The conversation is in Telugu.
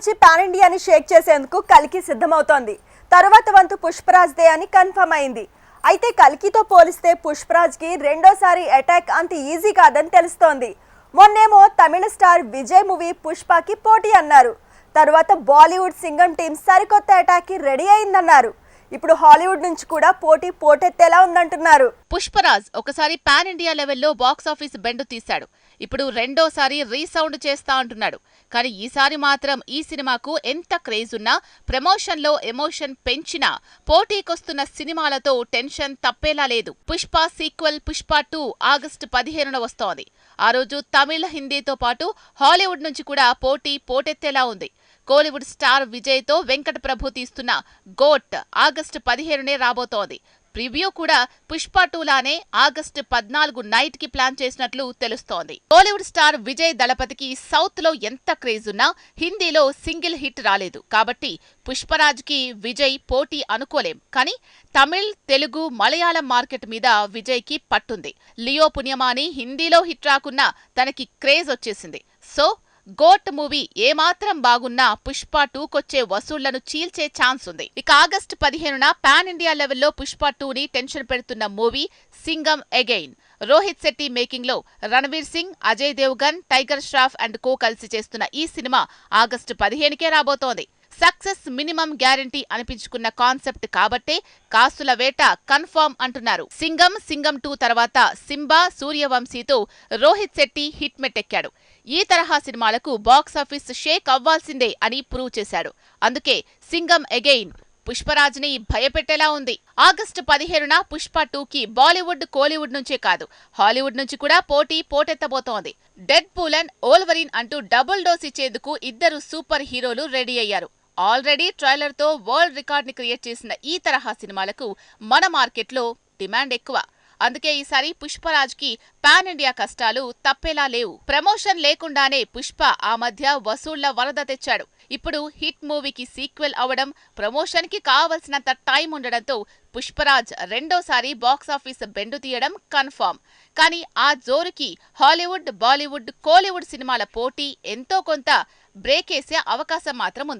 నుంచి పాన్ ఇండియాని షేక్ చేసేందుకు కల్కి సిద్ధమవుతోంది. తరువాత వంతు పుష్పరాజ్ దే అని కన్ఫర్మ్ అయింది. అయితే కల్కితో పోలిస్తే పుష్పరాజ్కి రెండోసారి అటాక్ అంత ఈజీ కాదని తెలుస్తోంది. మొన్నేమో తమిళ స్టార్ విజయ్ మూవీ పుష్పకి పోటీ అన్నారు. తరువాత బాలీవుడ్ సింగం టీం సరికొత్త అటాక్కి రెడీ అయిందన్నారు. ఇప్పుడు హాలీవుడ్ నుంచి కూడా పోటీ పోటెత్తేలా ఉందంటున్నారు. పుష్పరాజ్ ఒకసారి పాన్ ఇండియా లెవెల్లో బాక్స్ ఆఫీస్ బెండు తీశాడు. ఇప్పుడు రెండోసారి రీసౌండ్ చేస్తా అంటున్నాడు. కానీ ఈసారి మాత్రం ఈ సినిమాకు ఎంత క్రేజ్ ఉన్నా ప్రమోషన్లో ఎమోషన్ పెంచినా పోటీకొస్తున్న సినిమాలతో టెన్షన్ తప్పేలా లేదు. Pushpa sequel Pushpa two August పదిహేనున వస్తోంది. ఆ రోజు తమిళ హిందీతో పాటు హాలీవుడ్ నుంచి కూడా పోటీ పోటెత్తేలా ఉంది. కోలీవుడ్ స్టార్ విజయ్తో వెంకట ప్రభు తీస్తున్న గోట్ ఆగస్టు పదిహేనునే రాబోతోంది. ప్రివ్యూ కూడా పుష్ప టూలానే ఆగస్టు పద్నాలుగు నైట్కి ప్లాన్ చేసినట్లు తెలుస్తోంది. కోలీవుడ్ స్టార్ విజయ్ దళపతికి సౌత్లో ఎంత క్రేజ్ ఉన్నా హిందీలో సింగిల్ హిట్ రాలేదు. కాబట్టి పుష్పరాజ్కి విజయ్ పోటీ అనుకోలేం. కానీ తమిళ్ తెలుగు మలయాళం మార్కెట్ మీద విజయ్కి పట్టుంది. లియో పుణ్యమాని హిందీలో హిట్ రాకున్నా తనకి క్రేజ్ వచ్చేసింది. సో గోట్ మూవీ ఏమాత్రం బాగున్నా పుష్ప టూకొచ్చే వసూళ్ళను చీల్చే ఛాన్స్ ఉంది. ఇక ఆగస్టు పదిహేనున పాన్ ఇండియా లెవెల్లో పుష్ప టూని టెన్షన్ పెడుతున్న మూవీ సింగం అగైన్ రోహిత్ శెట్టి మేకింగ్లో రణవీర్ సింగ్ అజయ్ దేవ్గన్ టైగర్ ష్రాఫ్ అండ్ కో కలిసి చేస్తున్న ఈ సినిమా ఆగస్టు పదిహేనుకే రాబోతోంది. సక్సెస్ మినిమం గ్యారంటీ అనిపించుకున్న కాన్సెప్ట్ కాబట్టే కాసుల వేట కన్ఫర్మ్ అంటున్నారు. సింగం సింగం టూ తర్వాత సింబా సూర్యవంశీతో రోహిత్ శెట్టి హిట్ మెట్టెక్కాడు. ఈ తరహా సినిమాలకు బాక్సాఫీస్ షేక్ అవ్వాల్సిందే అని ప్రూవ్ చేశాడు. అందుకే సింగం అగెయిన్ పుష్పరాజ్ని భయపెట్టేలా ఉంది. ఆగస్టు పదిహేనున పుష్ప టూకి బాలీవుడ్ కోలీవుడ్ నుంచే కాదు హాలీవుడ్ నుంచి కూడా పోటీ పోటెత్తబోతోంది. డెడ్ పూలన్ ఓల్వరిన్ అంటూ డబుల్ డోస్ ఇచ్చేందుకు ఇద్దరు సూపర్ హీరోలు రెడీ అయ్యారు. ఆల్రెడీ ట్రైలర్తో వరల్డ్ రికార్డ్ని క్రియేట్ చేసిన ఈ తరహా సినిమాలకు మన మార్కెట్లో డిమాండ్ ఎక్కువ. అందుకే ఈసారి పుష్పరాజ్కి పాన్ ఇండియా కష్టాలు తప్పేలా లేవు. ప్రమోషన్ లేకుండానే పుష్ప ఆ మధ్య వసూళ్ళ వరద తెచ్చాడు. ఇప్పుడు హిట్ మూవీకి సీక్వెల్ అవడం ప్రమోషన్కి కావలసినంత టైం ఉండడంతో పుష్పరాజ్ రెండోసారి బాక్సాఫీస్ బెండు తీయడం కన్ఫర్మ్ కానీ ఆ జోరుకి హాలీవుడ్ బాలీవుడ్ కోలీవుడ్ సినిమాల పోటీ ఎంతో కొంత బ్రేకేసే అవకాశం మాత్రం ఉంది.